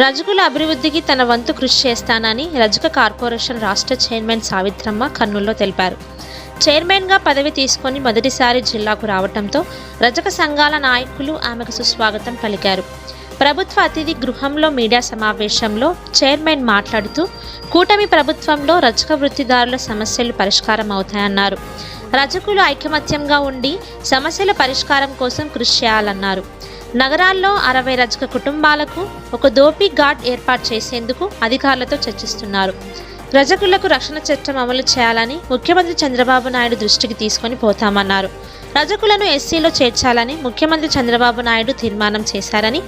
రజకుల అభివృద్ధికి తన వంతు కృషి చేస్తానని రజక కార్పొరేషన్ రాష్ట్ర చైర్మన్ సావిత్రమ్మ కర్నూలులో తెలిపారు. చైర్మన్గా పదవి తీసుకొని మొదటిసారి జిల్లాకు రావడంతో రజక సంఘాల నాయకులు ఆమెకు సుస్వాగతం పలికారు. ప్రభుత్వ అతిథి గృహంలో మీడియా సమావేశంలో చైర్మన్ మాట్లాడుతూ కూటమి ప్రభుత్వంలో రజక వృత్తిదారుల సమస్యలు పరిష్కారం అవుతాయన్నారు. రజకులు ఐకమత్యంగా ఉండి సమస్యల పరిష్కారం కోసం కృషి చేయాలన్నారు. నగరాల్లో అరవై రజక కుటుంబాలకు ఒక దోపీ ఘాట్ ఏర్పాటు చేసేందుకు అధికారులతో చర్చిస్తున్నారు. రజకులకు రక్షణ చట్టం అమలు చేయాలని ముఖ్యమంత్రి చంద్రబాబు నాయుడు దృష్టికి తీసుకొని పోతామన్నారు. రజకులను ఎస్సీలో చేర్చాలని ముఖ్యమంత్రి చంద్రబాబు నాయుడు తీర్మానం చేశారని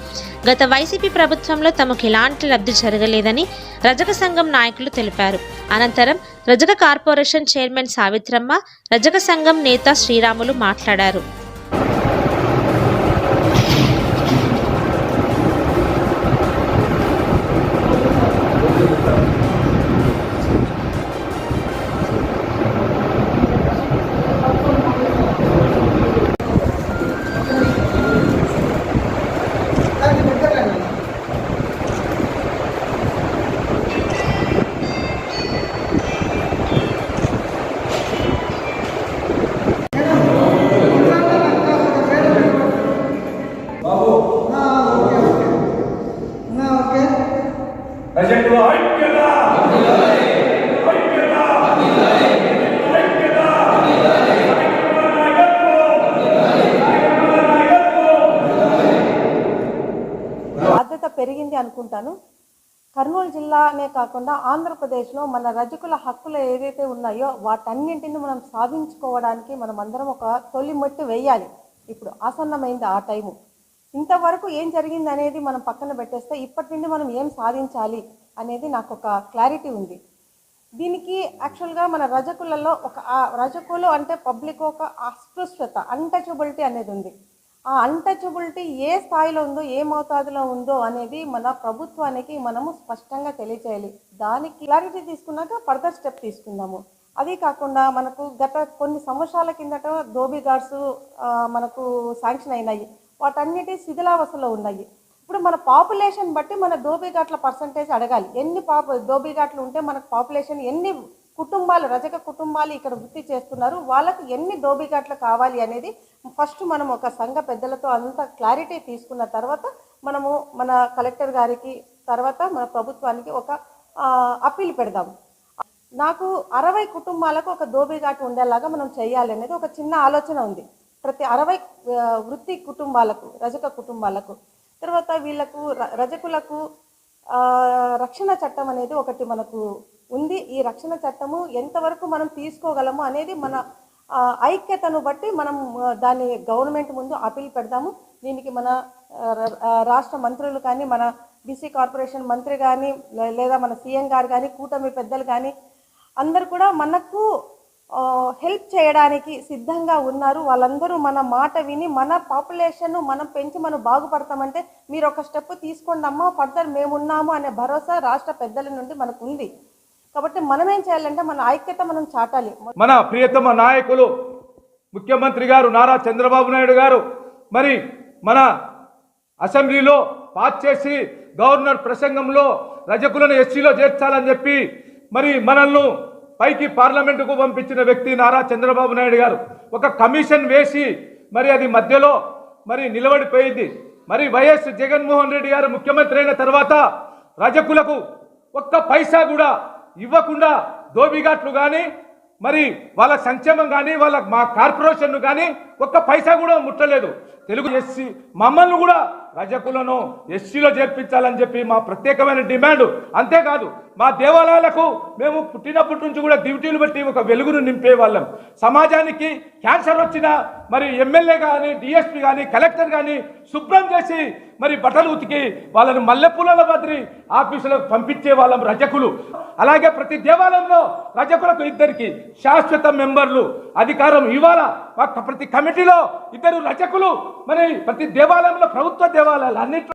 గత వైసీపీ ప్రభుత్వంలో తమకు ఎలాంటి లబ్ధి జరగలేదని రజక సంఘం నాయకులు తెలిపారు. అనంతరం రజక కార్పొరేషన్ చైర్మన్ సావిత్రమ్మ రజక సంఘం నేత శ్రీరాములు మాట్లాడారు. ప్రజలు ఐక్యత పెరిగింది అనుకుంటాను. కర్నూలు జిల్లానే కాకుండా ఆంధ్రప్రదేశ్లో మన రజకుల హక్కులు ఏదైతే ఉన్నాయో వాటన్నింటిని మనం సాధించుకోవడానికి మనం అందరం ఒక తొలి మట్టి వేయాలి. ఇప్పుడు ఆసన్నమైంది ఆ టైము. ఇంతవరకు ఏం జరిగింది అనేది మనం పక్కన పెట్టేస్తే ఇప్పటి నుండి మనం ఏం సాధించాలి? అనేది నాకు ఒక క్లారిటీ ఉంది. దీనికి యాక్చువల్గా మన రజకులలో ఒక రజకులు అంటే పబ్లిక్ ఒక అస్పృశ్యత అన్టచబిలిటీ అనేది ఉంది. ఆ అన్టచబిలిటీ ఏ స్థాయిలో ఉందో ఏ మోతాదులో ఉందో అనేది మన ప్రభుత్వానికి మనము స్పష్టంగా తెలియచేయాలి. దానికి క్లారిటీ తీసుకున్నాక ఫర్దర్ స్టెప్ తీసుకుందాము. అది కాకుండా మనకు గత కొన్ని సంవత్సరాల కిందట దోబీ గార్డ్స్ మనకు శాంక్షన్ అయినాయి. వాటన్నిటి శిథిలావస్థలో ఉన్నాయి. ఇప్పుడు మన పాపులేషన్ బట్టి మన దోబిఘాట్ల పర్సంటేజ్ అడగాలి. ఎన్ని పాప దోబిఘాట్లు ఉంటే మనకు పాపులేషన్ ఎన్ని కుటుంబాలు రజక కుటుంబాలు ఇక్కడ వృత్తి చేస్తున్నారు వాళ్ళకు ఎన్ని దోబిఘాట్లు కావాలి అనేది ఫస్ట్ మనం ఒక సంఘ పెద్దలతో అంత క్లారిటీ తీసుకున్న తర్వాత మనము మన కలెక్టర్ గారికి తర్వాత మన ప్రభుత్వానికి ఒక అప్పీల్ పెడదాము నాకు అరవై కుటుంబాలకు ఒక దోబిఘాటు ఉండేలాగా మనం చేయాలి అనేది ఒక చిన్న ఆలోచన ఉంది. ప్రతి అరవై వృత్తి కుటుంబాలకు రజక కుటుంబాలకు తర్వాత వీళ్ళకు ర- రజకులకు రక్షణ చట్టం అనేది ఒకటి మనకు ఉంది. ఈ రక్షణ చట్టము ఎంతవరకు మనం తీసుకోగలము అనేది మన ఐక్యతను బట్టి మనం దాన్ని గవర్నమెంట్ ముందు అపీల్ పెడదాము దీనికి మన రాష్ట్ర మంత్రులు కానీ మన బీసీ కార్పొరేషన్ మంత్రి కానీ లేదా మన సీఎం గారు కానీ కూటమి పెద్దలు కానీ అందరు కూడా మనకు హెల్ప్ చేయడానికి సిద్ధంగా ఉన్నారు. వాళ్ళందరూ మన మాట విని మన పాపులేషన్ను మనం పెంచి మనం బాగుపడతామంటే మీరు ఒక స్టెప్ తీసుకోండి అమ్మా ఫర్దర్ మేమున్నాము అనే భరోసా రాష్ట్ర పెద్దల నుండి మనకు ఉంది. కాబట్టి మనం ఏం చేయాలంటే మన ఐక్యత మనం చాటాలి. మన ప్రియతమ నాయకులు ముఖ్యమంత్రి గారు నారా చంద్రబాబు నాయుడు గారు మరి మన అసెంబ్లీలో పాస్ చేసి గవర్నర్ ప్రసంగంలో రజకులను ఎస్సీలో చేర్చాలని చెప్పి మరి మనల్ని పైకి పార్లమెంటుకు పంపించిన వ్యక్తి నారా చంద్రబాబు నాయుడు గారు. ఒక కమిషన్ వేసి మరి అది మధ్యలో మరి నిలబడిపోయింది. మరి వైఎస్ జగన్మోహన్ రెడ్డి గారు ముఖ్యమంత్రి అయిన తర్వాత రజకులకు ఒక్క పైసా కూడా ఇవ్వకుండా దోబిఘాట్లు కానీ మరి వాళ్ళ సంక్షేమం కానీ వాళ్ళ మా కార్పొరేషన్ కానీ ఒక్క పైసా కూడా ముట్టలేదు. తెలుగు ఎస్సీ మమ్మల్ని కూడా రజకులను ఎస్సీలో చేర్పించాలని చెప్పి మా ప్రత్యేకమైన డిమాండ్. అంతేకాదు మా దేవాలయాలకు మేము పుట్టినప్పటి నుంచి కూడా డ్యూటీలు బట్టి ఒక వెలుగును నింపే వాళ్ళం సమాజానికి క్యాన్సర్ వచ్చిన మరి ఎమ్మెల్యే కానీ డిఎస్పీ కానీ కలెక్టర్ కానీ శుభ్రం చేసి మరి బట్టలు ఉతికి వాళ్ళని మల్లెపూలల బద్రి ఆఫీసులకు పంపించే వాళ్ళం రజకులు. అలాగే ప్రతి దేవాలయంలో రజకులకు ఇద్దరికి శాశ్వత మెంబర్లు. అధికారం ఇవ్వాలా? మా ప్రతి కమిటీలో ఇద్దరు రచకులు మరి ప్రతి దేవాలయంలో ప్రభుత్వ దేవాలయాలు అన్నింటిలో